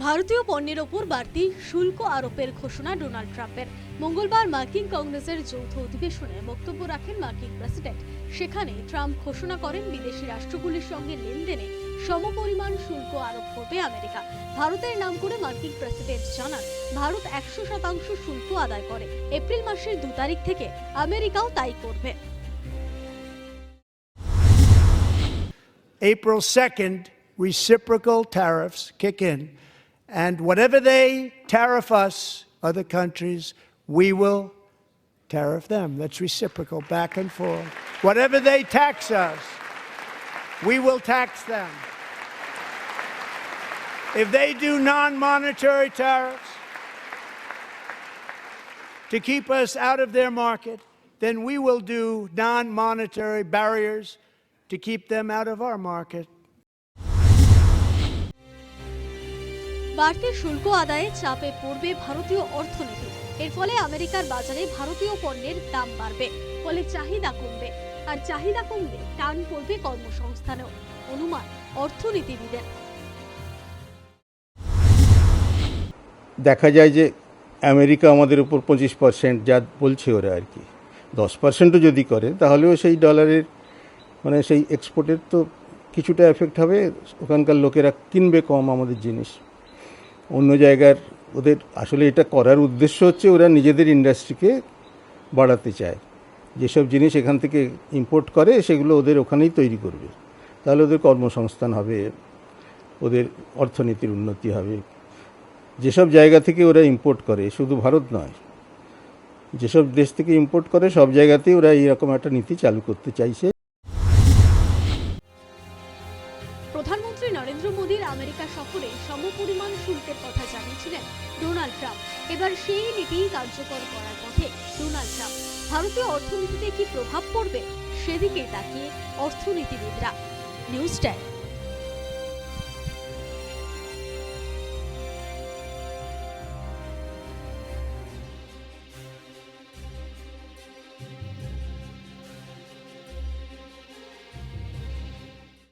ভারতীয় পণ্যের ওপর বাড়তি শুল্ক আরোপের ঘোষণা ডোনাল্ড ট্রাম্পের। মঙ্গলবার মার্কিন কংগ্রেসের যৌথ অধিবেশনে বক্তব্য রাখেন মার্কিন প্রেসিডেন্ট। সেখানে ট্রাম্প ঘোষণা করেন বিদেশি রাষ্ট্রগুলির সঙ্গে লেনদেনে সমপরিমাণ শুল্ক আরোপ করবে আমেরিকা। ভারতের নাম করে মার্কিন প্রেসিডেন্ট জানান ভারত একশো শতাংশ শুল্ক আদায় করে। এপ্রিল মাসের দু তারিখ থেকে আমেরিকাও তাই করবে। April 2nd, reciprocal tariffs kick in. And whatever they tariff us, other countries, we will tariff them. That's reciprocal, back and forth. Whatever they tax us, we will tax them. If they do non monetary tariffs to keep us out of their market, then we will do non monetary barriers to keep them out of our market. বাড়তি শুল্ক আদায়ে চাপে পড়বে ভারতীয় অর্থনীতি। এর ফলে আমেরিকার বাজারে ভারতীয় পণ্যের দাম বাড়বে, ফলে চাহিদা কমবে, আর চাহিদা কমলে টান পড়বে কর্মসংস্থানেও। অনুমান, অর্থনীতিবিদের। দেখা যায় যে আমেরিকা আমাদের উপর পঁচিশ পার্সেন্ট যা বলছে ওরা আর কি। দশ পার্সেন্টও যদি করে, তাহলেও সেই ডলারের মানে সেই এক্সপোর্টের তো কিছুটা এফেক্ট হবে। ওখানকার লোকেরা কিনবে কম আমাদের জিনিস। অন্য জায়গার ওদের, আসলে এটা করার উদ্দেশ্য হচ্ছে ওরা নিজেদের ইন্ডাস্ট্রিকে বাড়াতে চায়। যেসব জিনিস এখান থেকে ইম্পোর্ট করে, সেগুলো ওদের ওখানেই তৈরি করবে। তাহলে ওদের কর্মসংস্থান হবে, ওদের অর্থনীতির উন্নতি হবে। যেসব জায়গা থেকে ওরা ইম্পোর্ট করে, শুধু ভারত নয়, যেসব দেশ থেকে ইম্পোর্ট করে, সব জায়গাতেই ওরা এইরকম একটা নীতি চালু করতে চাইছে। মোদীর আমেরিকা সফরে সমপরিমাণ শুল্কের কথা জানিয়েছিলেন ডোনাল্ড ট্রাম্প। এবার সেই নীতি কার্যকর করার পথে ডোনাল্ড ট্রাম্প। ভারতীয় অর্থনীতিতে কি প্রভাব পড়বে সেদিকে তাকিয়ে অর্থনীতিবিদরা। News time.